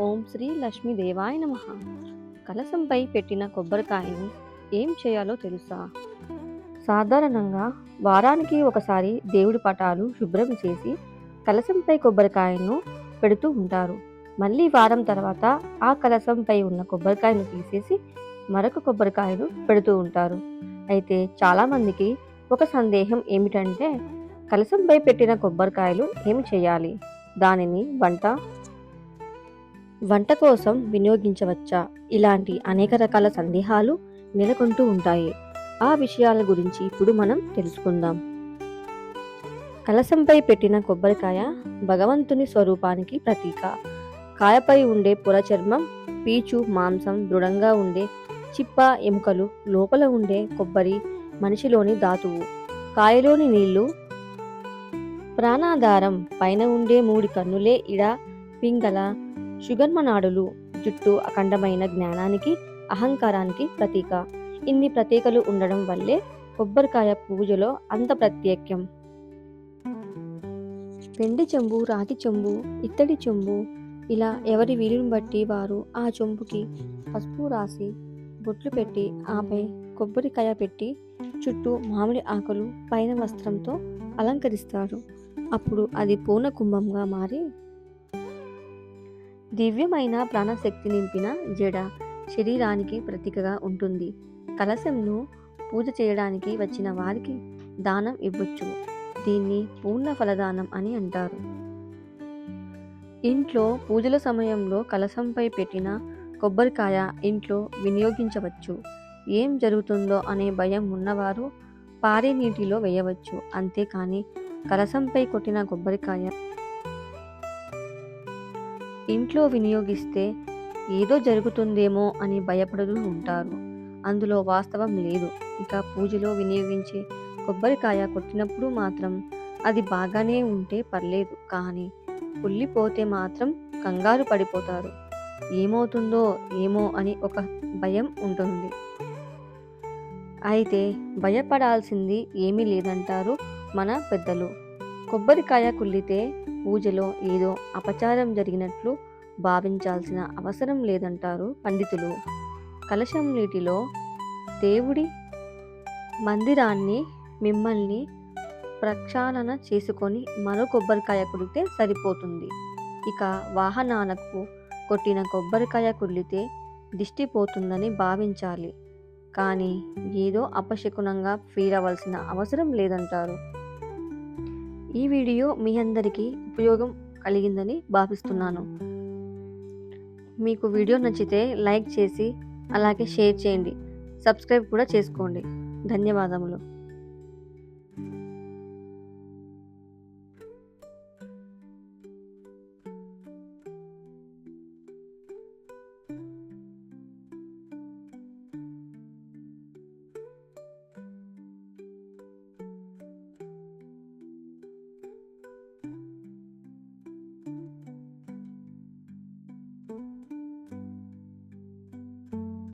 ఓం శ్రీ లక్ష్మీదేవాయ నమ. కలసంపై పెట్టిన కొబ్బరికాయను ఏం చేయాలో తెలుసా? సాధారణంగా వారానికి ఒకసారి దేవుడి పటాలు శుభ్రం చేసి కలసంపై కొబ్బరికాయను పెడుతూ ఉంటారు. మళ్ళీ వారం తర్వాత ఆ కలసంపై ఉన్న కొబ్బరికాయను తీసేసి మరొక కొబ్బరికాయను పెడుతూ ఉంటారు. అయితే చాలామందికి ఒక సందేహం ఏమిటంటే కలసంపై పెట్టిన కొబ్బరికాయలు ఏమి చేయాలి? దానిని వంట వంట కోసం వినియోగించవచ్చా? ఇలాంటి అనేక రకాల సందేహాలు నెలకొంటూ ఉంటాయి. ఆ విషయాల గురించి ఇప్పుడు మనం తెలుసుకుందాం. కలసంపై పెట్టిన కొబ్బరికాయ భగవంతుని స్వరూపానికి ప్రతీక. కాయపై ఉండే పొర చర్మం పీచు మాంసం దృఢంగా ఉండే చిప్ప ఎముకలు లోపల ఉండే కొబ్బరి మనిషిలోని ధాతువు. కాయలోని నీళ్ళు ప్రాణాధారం పైన ఉండే మూడు కన్నులే ఇడ పింగళ సుగర్మనాడులు జుట్టు అఖండమైన జ్ఞానానికి అహంకారానికి ప్రతీక. ఇన్ని ప్రతీకలు ఉండడం వల్లే కొబ్బరికాయ పూజలో అంత ప్రత్యేక్యం. వెండి చెంబు రాగి చెంబు ఇత్తడి చెంబు ఇలా ఎవరి వీలుని బట్టి వారు ఆ చెంబుకి పసుపు రాసి బొట్లు పెట్టి ఆపై కొబ్బరికాయ పెట్టి చుట్టూ మామిడి ఆకులు పైన వస్త్రంతో అలంకరిస్తారు. అప్పుడు అది పూర్ణ కుంభంగా మారి దివ్యమైన ప్రాణశక్తి నింపిన జడ శరీరానికి ప్రతీకగా ఉంటుంది. కలశంను పూజ చేయడానికి వచ్చిన వారికి దానం ఇవ్వచ్చు. దీన్ని పూర్ణ ఫలదానం అని అంటారు. ఇంట్లో పూజల సమయంలో కలశంపై పెట్టిన కొబ్బరికాయ ఇంట్లో వినియోగించవచ్చు. ఏం జరుగుతుందో అనే భయం ఉన్నవారు పారే నీటిలో వేయవచ్చు. అంతేకాని కలశంపై కొట్టిన కొబ్బరికాయ ఇంట్లో వినియోగిస్తే ఏదో జరుగుతుందేమో అని భయపడుతూ ఉంటారు. అందులో వాస్తవం లేదు. ఇక పూజలో వినియోగించే కొబ్బరికాయ కొట్టినప్పుడు మాత్రం అది బాగానే ఉంటే పర్లేదు. కానీ కుళ్ళిపోతే మాత్రం కంగారు పడిపోతారు. ఏమవుతుందో ఏమో అని ఒక భయం ఉంటుంది. అయితే భయపడాల్సింది ఏమీ లేదంటారు మన పెద్దలు. కొబ్బరికాయ కుళ్ళితే పూజలో ఏదో అపచారం జరిగినట్లు భావించాల్సిన అవసరం లేదంటారు పండితులు. కలశం నీటిలో దేవుడి మందిరాన్ని మిమ్మల్ని ప్రక్షాళన చేసుకొని మరో కొబ్బరికాయ కుడితే సరిపోతుంది. ఇక వాహనాలకు కొట్టిన కొబ్బరికాయ కుళ్ళితే దిష్టిపోతుందని భావించాలి. కానీ ఏదో అపశకునంగా ఫీల్ అవ్వాల్సిన అవసరం లేదంటారు ఈ వీడియో మీ అందరికీ ఉపయోగం కలిగిందని భావిస్తున్నాను. మీకు వీడియో నచ్చితే లైక్ చేసి అలాగే షేర్ చేయండి. సబ్స్క్రైబ్ కూడా చేసుకోండి. ధన్యవాదములు.